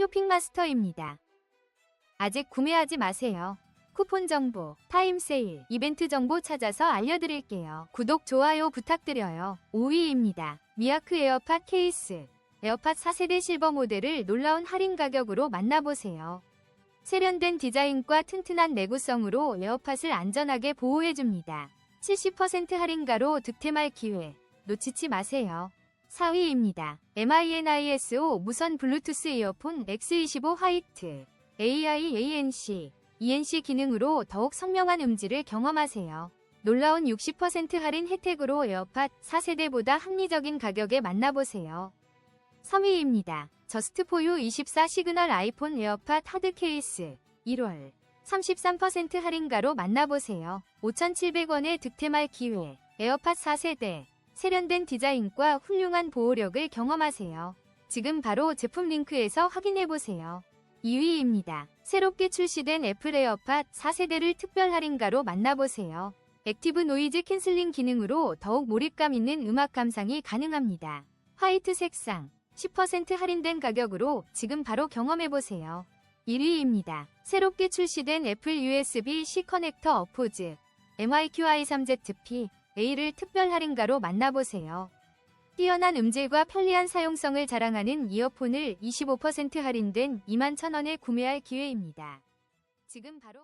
쇼핑마스터입니다. 아직 구매하지 마세요. 쿠폰 정보, 타임 세일, 이벤트 정보 찾아서 알려드릴게요. 구독, 좋아요 부탁드려요. 5위입니다. 미아크 에어팟 케이스. 에어팟 4세대 실버 모델을 놀라운 할인 가격으로 만나보세요. 세련된 디자인과 튼튼한 내구성으로 에어팟을 안전하게 보호해줍니다. 70% 할인가로 득템할 기회 놓치지 마세요. 4위입니다. MINISO 무선 블루투스 이어폰 X25 화이트 AI ANC ENC 기능으로 더욱 선명한 음질을 경험하세요. 놀라운 60% 할인 혜택으로 에어팟 4세대보다 합리적인 가격에 만나보세요. 3위입니다. 저스트포유 24 시그널 아이폰 에어팟 하드 케이스 1월 33% 할인가로 만나보세요. 5,700원에 득템할 기회 에어팟 4세대 세련된 디자인과 훌륭한 보호력을 경험하세요. 지금 바로 제품 링크에서 확인해보세요. 2위입니다. 새롭게 출시된 애플 에어팟 4세대를 특별 할인가로 만나보세요. 액티브 노이즈 캔슬링 기능으로 더욱 몰입감 있는 음악 감상이 가능합니다. 화이트 색상 10% 할인된 가격으로 지금 바로 경험해보세요. 1위입니다. 새롭게 출시된 애플 USB-C 커넥터 어포즈 MIQi3ZP A를 특별 할인가로 만나보세요. 뛰어난 음질과 편리한 사용성을 자랑하는 이어폰을 25% 할인된 21,000원에 구매할 기회입니다. 지금 바로